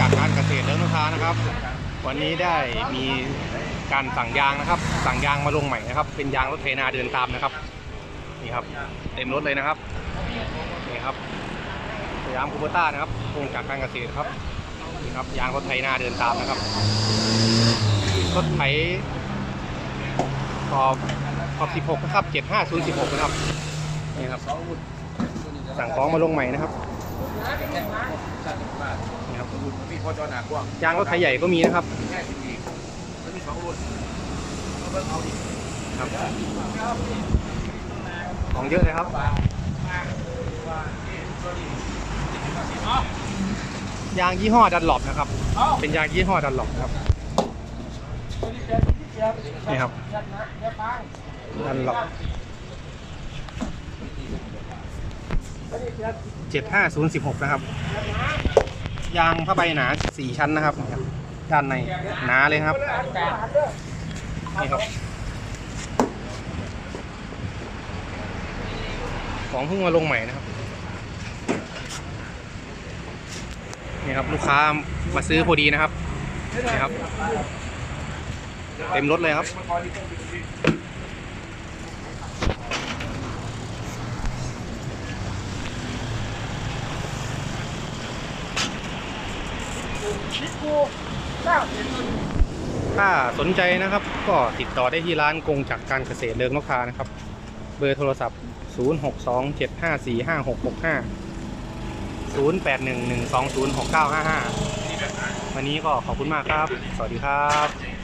จากการเกษตรเรื่องลูกค้านะครับ วันนี้ได้มีการสั่งยางนะครับ สั่งยางมาลงใหม่นะครับ เป็นยางรถเทนาเดินตามนะครับ นี่ครับ เต็มรถเลยนะครับนี่ครับสยามคูเปอร์ต้านะครับกงจากการเกษตรครับนี่ครับยางรถไถนาเดินตามนะครับรถไถขอบขอบ 16 นะครับ 75016 นะครับนี่ครับสั่งของมาลงใหม่นะครับ ครับมีพอจอหนากว้างยางรถไถใหญ่ก็มีนะครับแค่สิบปีมันมีสองรุ่นเอาเบิ่งเอาดิครับของเยอะเลยครับยางยี่ห้อดันหลบนะครับ เป็นยางยี่ห้อดันหลบนะครับนี่ครับดันหลบเจ็ดห้าศูนย์สิบหกนะครับ ยางผ้าใบหนาสี่ชั้นนะครับด้านในหนาเลยครับนี่ครับ ของเพิ่งมาลงใหม่นะครับนี่ครับลูกค้ามาซื้อพอดีนะครับนี่ครับ เต็มรถเลยครับ บถ้าสนใจนะครับ ก็ติดต่อได้ที่ร้านกงจากการเกษตรเลิงนกทานะครับ เบอร์โทรศัพท์ 0627545665 0811206955 วันนี้ก็ขอบคุณมากครับ สวัสดีครับ